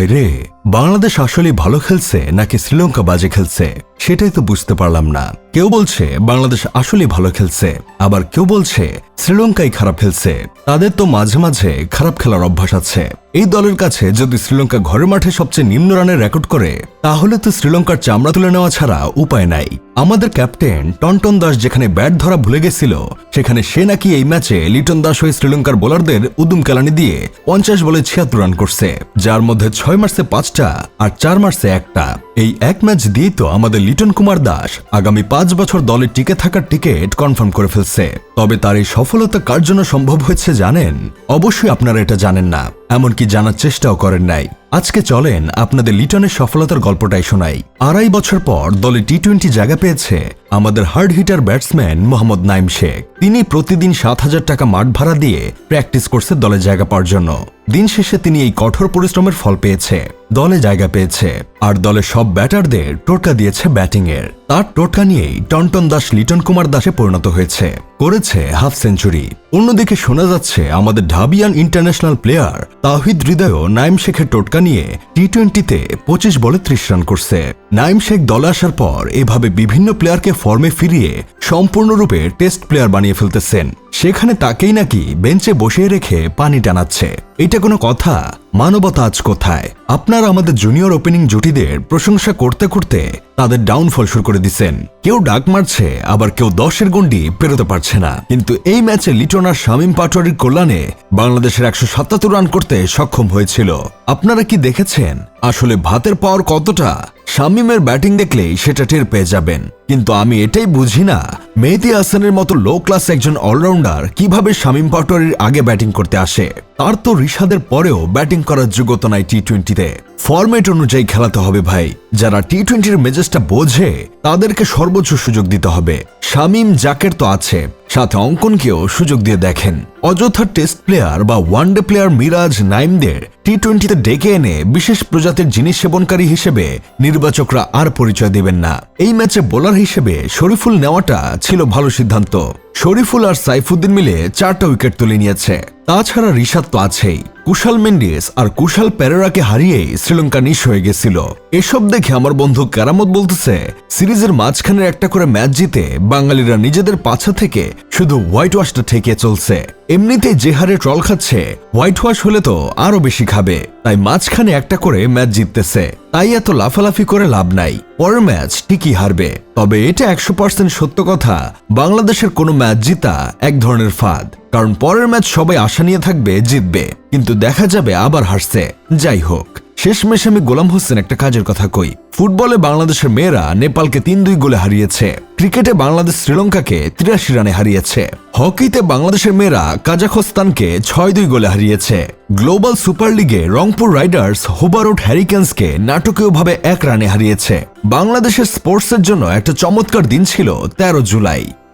ভাই রে বাংলাদেশ আসলে ভালো খেলছে নাকি শ্রীলঙ্কা বাজে খেলছে? সেটাই তো বুঝতে পারলাম না। কেউ বলছে বাংলাদেশ আসলে ভালো খেলছে, আবার কেউ বলছে শ্রীলঙ্কাই খারাপ খেলছে। তাদের তো মাঝে মাঝে খারাপ খেলার অভ্যাস আছে। এই দলের কাছে যদি শ্রীলঙ্কা ঘরের মাঠে সবচেয়ে নিম্ন রানের রেকর্ড করে, তাহলে তো শ্রীলঙ্কার চামড়া তুলে নেওয়া ছাড়া উপায় নাই। আমাদের ক্যাপ্টেন টনটন দাস যেখানে ব্যাট ধরা ভুলে গেছিল, সেখানে সে নাকি এই ম্যাচে লিটন দাস হয়ে শ্রীলঙ্কার বোলারদের উদুম কেলানি দিয়ে পঞ্চাশ বলে ছিয়াত্তর রান করছে, যার মধ্যে ছয় মার্চে পাঁচটা আর চার মার্চে একটা। এই এক ম্যাচ দিয়ে তো আমাদের লিটন কুমার দাস আগামী পাঁচ বছর দলে টিকে থাকার টিকিট কনফার্ম করে ফেলছে। তবে তার এই সফলতা কার জন্য সম্ভব হয়েছে জানেন? অবশ্যই আপনারা এটা জানেন না। এমনকি জানার চেষ্টাও করেন নাই। আজকে চলেন আপনাদের লিটনের সফলতার গল্পটাই শোনাই। আড়াই বছর পর দলে টি টোয়েন্টি জায়গা পেয়েছে আমাদের hard hitter batsman Mohammad Naim Sheikh. তিনি প্রতিদিন সাত হাজার টাকা মাঠ ভাড়া দিয়ে প্র্যাকটিস করছে দলে জায়গা পাওয়ার জন্য। দিন শেষে তিনি এই কঠোর পরিশ্রমের ফল পেয়েছে। দলে জায়গা পেয়েছে, আর দলের সব ব্যাটারদের টোটকা দিয়েছে ব্যাটিং এর তার টোটকা নিয়েই টনটন দাস, লিটন কুমার দাসে পরিণত হয়েছে, করেছে হাফ সেঞ্চুরি। অন্যদিকে শোনা যাচ্ছে, আমাদের ঢাবিয়ান ইন্টারন্যাশনাল প্লেয়ার তাহিদ হৃদয়ও নাইম শেখের টোটকা নিয়ে টি টোয়েন্টিতে পঁচিশ বলে ত্রিশ রান করছে। নাইম শেখ দলে আসার পর এভাবে বিভিন্ন প্লেয়ারকে ফর্মে ফিরিয়ে সম্পূর্ণরূপে টেস্ট প্লেয়ার বানিয়ে ফেলতেছেন। সেখানে তাকেই নাকি বেঞ্চে বসিয়ে রেখে পানি টানাচ্ছে। এটা কোনো কথা? মানবতা আজ কোথায়? আপনারা আমাদের জুনিয়র ওপেনিং জুটিদের প্রশংসা করতে করতে তাদের ডাউনফল শুরু করে দিচ্ছেন। কেউ ডাক মারছে, আবার কেউ দশের গন্ডি পেরোতে পারছে না। কিন্তু এই ম্যাচে লিটন আর শামীম পাটোয়ারির কল্যাণে বাংলাদেশের একশো সাতাত্তর রান করতে সক্ষম হয়েছিল। আপনারা কি দেখেছেন? আসলে ভাতের পাওয়ার কতটা? শামীমের ব্যাটিং দেখলেই সেটা টের পেয়ে যাবেন। কিন্তু আমি এটাই বুঝি না মেহেদি হাসানের মতো লো ক্লাস একজন অলরাউন্ডার কীভাবে শামীম পাটোয়ারির আগে ব্যাটিং করতে আসে? তার তো ঋষাদের পরেও ব্যাটিং করার যোগ্যতা নাই টি টোয়েন্টিতে ফরম্যাট অনুযায়ী খেলাতে হবে ভাই। যারা টি টোয়েন্টির মেজাজটা বোঝে, তাদেরকে সর্বোচ্চ সুযোগ দিতে হবে। শামীম জাকের তো আছে, সাথে অঙ্কনকেও সুযোগ দিয়ে দেখেন। অযথা টেস্ট প্লেয়ার বা ওয়ানডে প্লেয়ার মিরাজ নাইমদের টি টোয়েন্টিতে ডেকে এনে বিশেষ প্রজাতির জিনিস সেবনকারী হিসেবে নির্বাচকরা আর পরিচয় দেবেন না। এই ম্যাচে বোলার হিসেবে শরীফুল নেওয়াটা ছিল ভালো সিদ্ধান্ত। শরীফুল আর সাইফুদ্দিন মিলে চারটা উইকেট তুলে নিয়েছে। তাছাড়া রিশাদ তো আছেই। কুশাল মেন্ডিস আর কুশাল পেরেরাকে হারিয়েই শ্রীলঙ্কা নিঃস হয়ে গেছিল। এসব দেখে আমার বন্ধু কেরামত বলতেছে, সিরিজের মাঝখানের একটা করে ম্যাচ জিতে বাঙালিরা নিজেদের পাছা থেকে শুধু হোয়াইট ওয়াশটা ঠেকিয়ে চলছে। এমনিতেই যে হারে ট্রল খাচ্ছে হোয়াইট ওয়াশ হলে তো আরও বেশি খাবে। তাই মাঝখানে একটা করে ম্যাচ জিততেছে। তাই এত লাফালাফি করে লাভ নাই। পরের ম্যাচ ঠিকই হারবে। তবে এটা একশো পার্সেন্ট সত্য কথা। বাংলাদেশের কোনো ম্যাচ জিতা এক ধরনের ফাঁদ। কারণ পরের ম্যাচ সবাই আশা নিয়ে থাকবে, জিতবে। কিন্তু দেখা যাবে আবার হারছে। যাই হোক। শেষমেশ আমি গোলাম হোসেন একটা কাজের কথা কই। ফুটবলে বাংলাদেশের মেয়েরা নেপালকে তিন দুই গোলে হারিয়েছে। ক্রিকেটে বাংলাদেশ শ্রীলঙ্কাকে তিরাশি রানে হারিয়েছে। হকিতে বাংলাদেশের মেয়েরা কাজাখস্তানকে ছয় দুই গোলে হারিয়েছে। গ্লোবাল সুপার লিগে রংপুর রাইডার্স হোবারোড হ্যারিকেন্সকে নাটকীয়ভাবে এক রানে হারিয়েছে। বাংলাদেশের স্পোর্টসের জন্য একটা চমৎকার দিন ছিল তেরো জুলাই।